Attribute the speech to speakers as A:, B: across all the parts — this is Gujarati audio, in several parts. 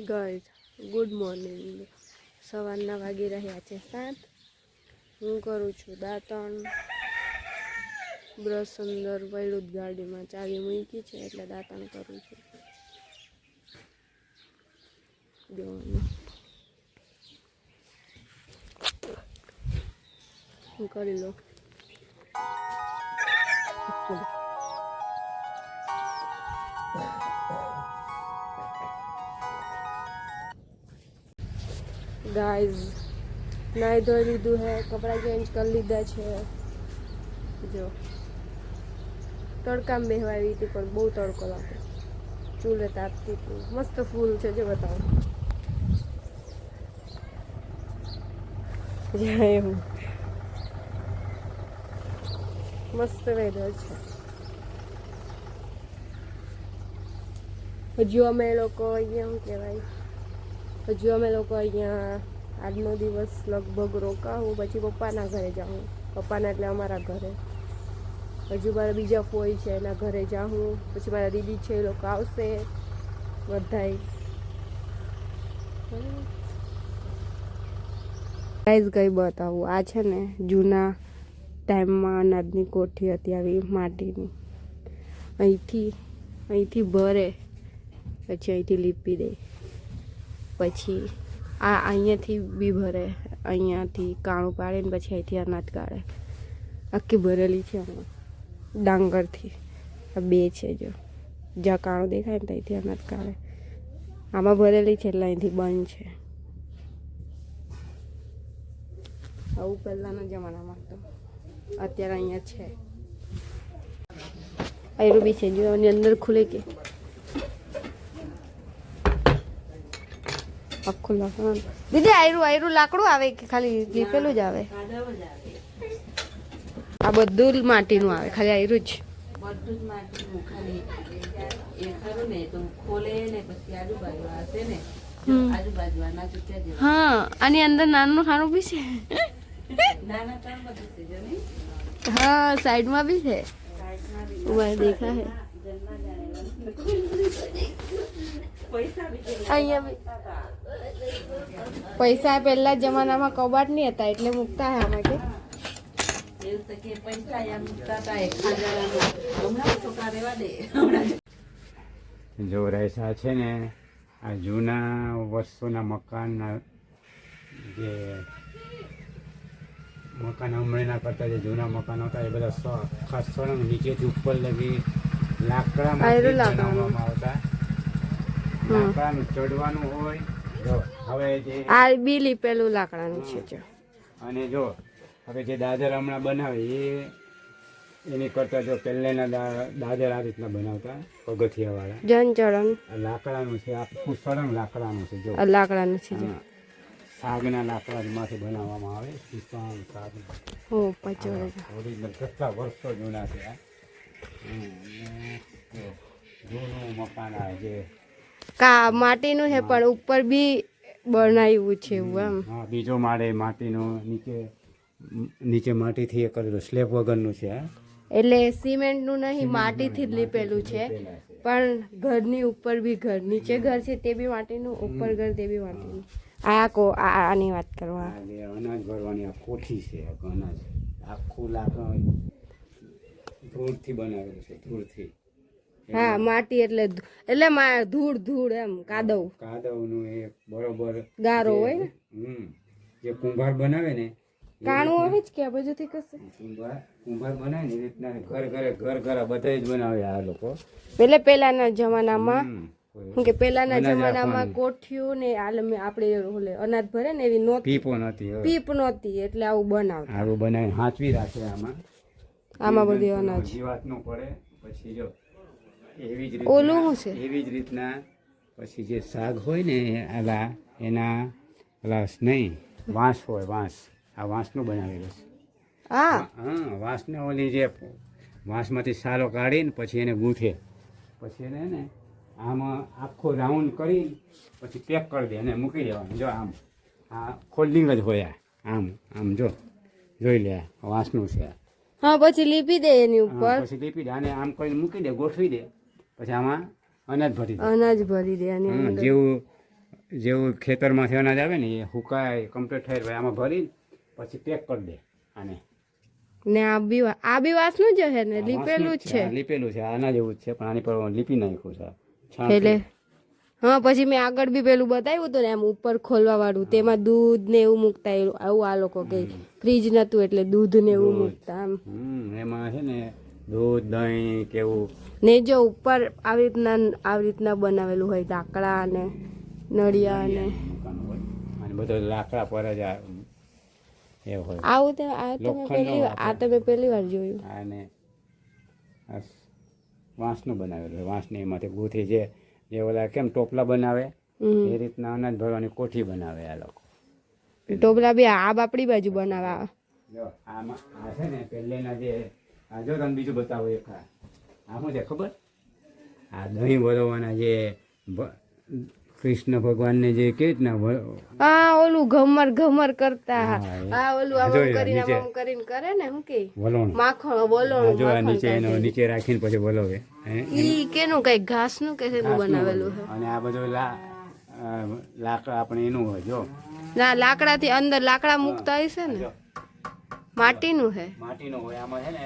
A: હાય ગાઈઝ ગુડ મોર્નિંગ સવારના વાગી રહ્યા છે સાત. હું કરું છું દાંતણ. બ્રશ અંદર પડ્યું ગાડીમાં ચાવી મૂકી છે એટલે દાંતણ કરું છું. જોવાનું કરી લો ગાઈઝ નાહી ધોઈ લીધું હે, કપડાં ચેન્જ કરી લીધા છે. જો. તડકામાં બેહવા આવી હતી, પણ બહુ તડકો લાગે ચૂલે તાપતી હતી. મસ્ત ફૂલ છે, જે બતાવો. એમ. મસ્ત વેધર છે. હજુ અમે લોકો અહીંયા, શું કહેવાય? હજુ અમે લોકો અહીંયા આજનો દિવસ લગભગ રોકાવું, પછી પપ્પાના ઘરે જાઉં. પપ્પાના એટલે અમારા ઘરે. હજુ મારા બીજા ફોઈ છે, એના ઘરે જાઉં. પછી મારા દીદી છે, એ લોકો આવશે બધાય. ગાઈઝ કંઈ બતાવું. આ છે ને જૂના ટાઈમમાં અનાજની કોઠી હતી આવી માટીની. અહીંથી અહીંથી ભરે, પછી અહીંથી લીપી દે. પછી આ અહીંયાથી બી ભરે, અહીંયાથી કાણું પાડે ને પછી અહીંથી અનાજ કાઢે. આખી ભરેલી છે આમાં, ડાંગરથી. આ બે છે જો. જ્યાં કાણું દેખાય ને ત્યાંથી અનાજ કાઢે. આમાં ભરેલી છે એટલે અહીંથી બંધ છે. આવું પહેલાંના જમાનામાં તો. અત્યારે અહીંયા છે. આયરું બી છે. જો એની અંદર ખુલે કે. આખું લાકડું. દીદી આયરું આયરું લાકડું આવે કે ખાલી લીપેલું જ આવે? આ બધું જ માટીનું આવે ખાલી આયરું જ.
B: બધું જ માટીનું ખાલી એ ખરું ને તો ખોલે ને પછી આજુબાજુ હશે ને આજુબાજુ આના ચૂક્યા જેવા.
A: હા આની અંદર નાનું ખાનું બી છે.
B: નાના ત્રણ બધું છે જો
A: હા સાઈડમાં બી છે. ઊભા દેખા હે અહીંયા બી. પૈસા પહેલા જમાનામાં કબાટ નહીં હતા એટલે મૂકતા હા
B: હમણાં હમણાં
C: જો. રહેસા છે ને આ જૂના વર્ષોના મકાનના જે મકાન હમણાંના કરતા જે જૂના મકાનો હતા એ બધા સો- આખા સળંગ નીચેથી ઉપર લગી
A: લાકડામાં.
C: બનાવવામાં આવતા. લાકડાનું ચડવાનું હોય હવે જે
A: આ બીલી પેલું લાકડાનું છે જો.
C: અને જો હવે જે દાદર હમણાં બનાવે એ એની કરતા જો પહેલેના દાદર આ રીતના બનાવતા પગથિયાવાળા.
A: જન ચડન
C: લાકડાનું છે લાકડાનું છે જો.
A: આ લાકડાનું છે જો.
C: સાગના લાકડામાંથી બનાવવામાં આવે શીશમ સાગ.
A: ઓ પચોડે
C: ઓરિજિનલ કેટલા વર્ષો જૂના છે આ. જૂનું મકાન આ જે
A: કા માટીનું છે પણ ઉપર બી બનાવ્યું છે એવું એમ.
C: હા બીજો માળે માટીનું નીચે નીચે માટીથી એ કરેલું સ્લેબ વગરનું છે
A: એટલે સિમેન્ટનું નહીં માટીથી જ લીપેલું છે. પણ ઘરની ઉપર બી ઘર નીચે ઘર છે તે બી માટીનું ઉપર ઘર તે બી માટીનું. આ કો આની વાત કરવા.
C: અનાજ ભરવાની આ કોઠી છે અનાજ. આખું લાકડું ધૂળથી બનાવેલું છે ધૂળથી.
A: હા માટી એટલે એટલે મા- ધૂળ ધૂળ એમ કાદવ.
C: કાદવનું એ બરોબર
A: ગારો હોય ને?
C: હમ જે કુંભાર બનાવે ને
A: કાણું
C: હોય
A: આવે જ કે બાજુથી કશે
C: કુંભાર કુંભાર બનાવે ને રીતના ઘર ઘરે ઘર ઘર બધા જ બનાવે આ લોકો.
A: એટલે પેલાના જમાનામાં કે પેલાના જમાનામાં. કોઠિયું ને આલમે આપણે ઓલે અનાજ ભરે ને એવી નોતી.
C: પીપો નથી
A: પીપ નહોતી એટલે આવું બનાવતા.
C: આવું બનાવી હાંચવી રાખે આમાં.
A: આમાં બધી અનાજ.
C: જીવાત નો પડે પછી જો એવી જ
A: ઓલું શું છે?
C: એવી જ રીતના પછી જે શાક હોય ને આલા એના પેલા નહીં વાંસ હોય વાંસ. આ વાંસનું બનાવેલું છે.
A: હા.
C: હા વાંસને ઓલી જે વાંસમાંથી સારો કાઢીને પછી એને ગૂંથે. પછી એને ને આમાં આખો રાઉન્ડ કરી પછી પેક કરી દે અને મૂકી દેવાનું. જો આમ આ ફોલ્ડિંગ જ હોય. આમ આમ જો જોઈ લે વાંસનું છે.
A: હા પછી લીપી દે એની ઉપર.
C: પછી લીપી દે અને આમ કરીને મૂકી દે ગોઠવી દે. પછી આમાં અનાજ ભરી દે.
A: અનાજ ભરી દે અને
C: જેવું જેવું ખેતરમાંથી અનાજ આવે ને એ હુકાય કમ્પ્લીટ થાય ભાઈ આમાં ભરી પછી પેક કરી દે આને.
A: ને આ બી આ બી વાસનું જ છે ને? લીપેલું જ છે
C: લીપેલું છે આના જેવું જ છે પણ આની પર લીપી નાખ્યું છે
A: એટલે? હા પછી મેં આગળ બી પેલું બતાવ્યું હતું ને એમ ઉપર ખોલવા વાળું તેમાં દૂધ ને એવું મૂકતા એવું આવું આ લોકો કે ફ્રીજ નતું એટલે દૂધ ને એવું મૂકતા
C: એમ એમાં છે ને દૂધ દહીં કેવું
A: ને જો ઉપર આવી રીતના આવી રીતના બનાવેલું હોય લાકડા અને નળિયા અને
C: અને બધું લાકડા પર જ એ હોય.
A: આવું તો આ તો મેં પહેલી આ તો મેં પહેલી વાર જોયું.
C: અને વાંસનું બનાવેલું હોય. વાંસને એમાંથી ગૂંથી જે જે ઓલા કેમ ટોપલા બનાવે એ રીતના અનાજ ભરવાની કોઠી બનાવે આ લોકો.
A: ટોપલા બી આ બાપડી બાજુ બનાવે.
C: આમાં આ છે ને પહેલેના જે આ જો તમને બીજું બતાવો એક આ. આ શું છે ખબર? આ દહીં વરવવાના જે કૃષ્ણ ભગવાનને જે કે રીતના
A: હા ઓલું ઘમર ઘમર કરતા
C: હા,
A: ઓલું આમ કરીને આમ કરીને કરે ને હું કે?
C: વલોણ.
A: માખણ વલોણ
C: જો આ નીચે એનો નીચે રાખીને પછી વલોવે.
A: ઈ કેનું કઈ ઘાસનું કે શેનું બનાવેલું છે
C: અને આ બધું લા લાકડા આપણે એનું હોય જો.
A: ના લાકડાથી અંદર લાકડા મૂકતા હશે ને? માટીનું છે
C: માટીનું હોય આમાં છે ને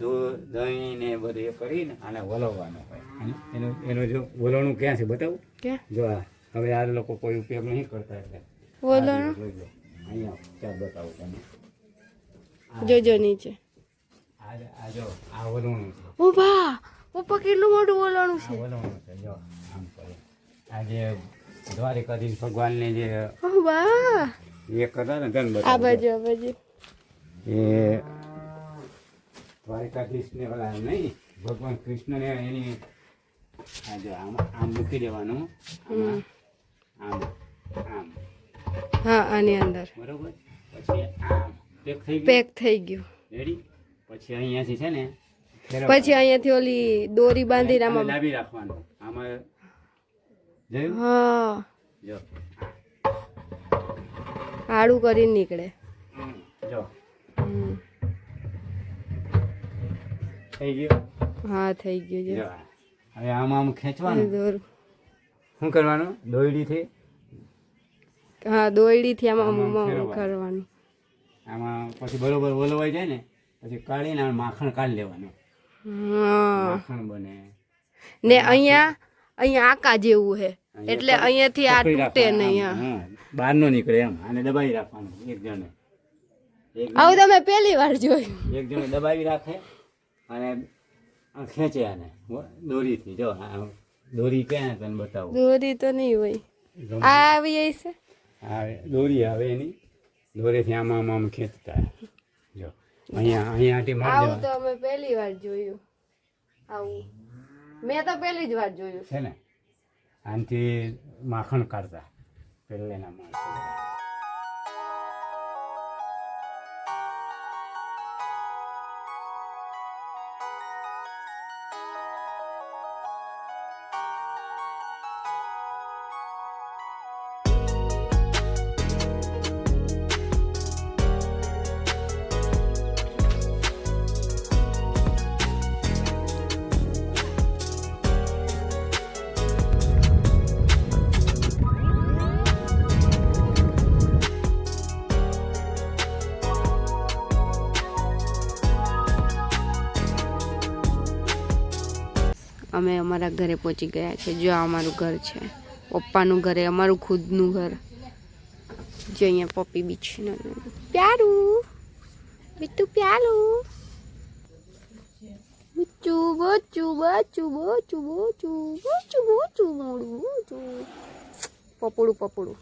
C: દૂધ દહીં ને બધું એ કરીને આને વલવવાનું હોય. એનું એનું જો વલણું ક્યાં છે બતાવું?
A: ક્યાં?
C: જો આ હવે આ લોકો કોઈ ઉપયોગ નહીં કરતા એટલે.
A: વલોણું.
C: અહીંયા ક્યાં બતાવું તમે
A: જોજો નીચે.
C: આ આ જો આ વલણું છે.
A: ઓ બા પપ્પા કેટલું મોટું
C: વલણું
A: છે?
C: વલણું છે જો આમ કરે. આ જે દ્વારિકાધીશ ભગવાનને જે
A: ઓ બા
C: એ કરતા ને તને
A: આ બાજુ આ બાજુ.
C: એ દ્વારિકાધીશને પેલા નહીં. ભગવાન કૃષ્ણને એની આ જો આમ આમ મૂકી દેવાનું. આમાં, આમ
A: હા આની અંદર.
C: બરોબર? પછી આમ. પેક થઈ ગયું?
A: પેક થઈ ગયું.
C: રેડી પછી અહીંયાથી છે ને
A: પછી અહીંયાથી ઓલી દોરી બાંધીને આમાં
C: લાવી રાખવાનું. આમાં જોયું?
A: હા.
C: જો.
A: આડું કરીને નીકળે.
C: જો.
A: હમ.
C: થઈ ગયો?
A: હા થઈ ગયો
C: જો.
A: છે
C: હવે આમાં આમ ખેંચવાનું.
A: દોર.
C: શું કરવાનું? દોયડીથી?
A: હા દોયડીથી આમાં આમ કરવાનું.
C: આમાં પછી બરોબર ઓલવાઈ જાય ને પછી કાઢીને માખણ કાઢી લેવાનું. માખણ બને.
A: ને અહીંયા અહીંયા આકા જેવું છે એટલે અહીંયાથી આ તૂટે નહીં.
C: બહાર નો નીકળે એમ. આને દબાવી રાખવાનું એક જણે-
A: આવું તમે પહેલી વાર જોયું.
C: એક જણે દબાવી રાખે. અને ખેંચે આને. દોરીથી જો આ દોરી ક્યાં તને બતાવું?
A: દોરી તો નહીં હોય. આ આવી જાય છે?
C: આવે દોરી આવે એની. દોરીથી આમ આમ આમ ખેંચતા. જો અહીંયા અહીંયા આટી મારી
A: આવું તો અમે પહેલી વાર જોયું. આવું. મેં તો પહેલી જ વાર જોયું.
C: છે ને? આનાથી માખણ કાઢતા. પહેલેના માણસો.
A: અમે અમારા ઘરે પહોંચી ગયા છે. જો આ અમારું ઘર છે. પપ્પાનું ઘરે અમારું ખુદનું ઘર. જો અહીંયા પપ્પી બીચ પ્યારું. બીટુ પ્યારું. બચ્ચું બચ્ચું બચ્ચું બચ્ચું બચ્ચું બચ્ચું બચ્ચું મોડું બચ્ચું પપડું પપડું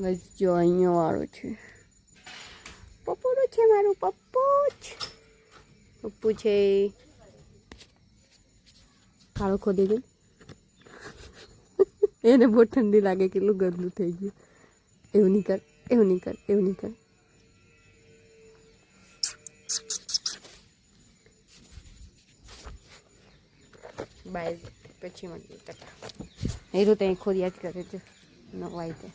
A: બસ જો અહીંયા વાળો છે. પપડું છે મારું પપ્પુ જ. પપ્પુ છે કાળો ખોદી દે એને બહુ ઠંડી લાગે કેટલું ગંદુ થઈ ગયું એવું નહીં કર એવું નહીં કર એવું નહીં કર બાય પછી મળીએ ટકા એ તો ત્યાં ખોદિયા જ કરે છે નવાઈ તે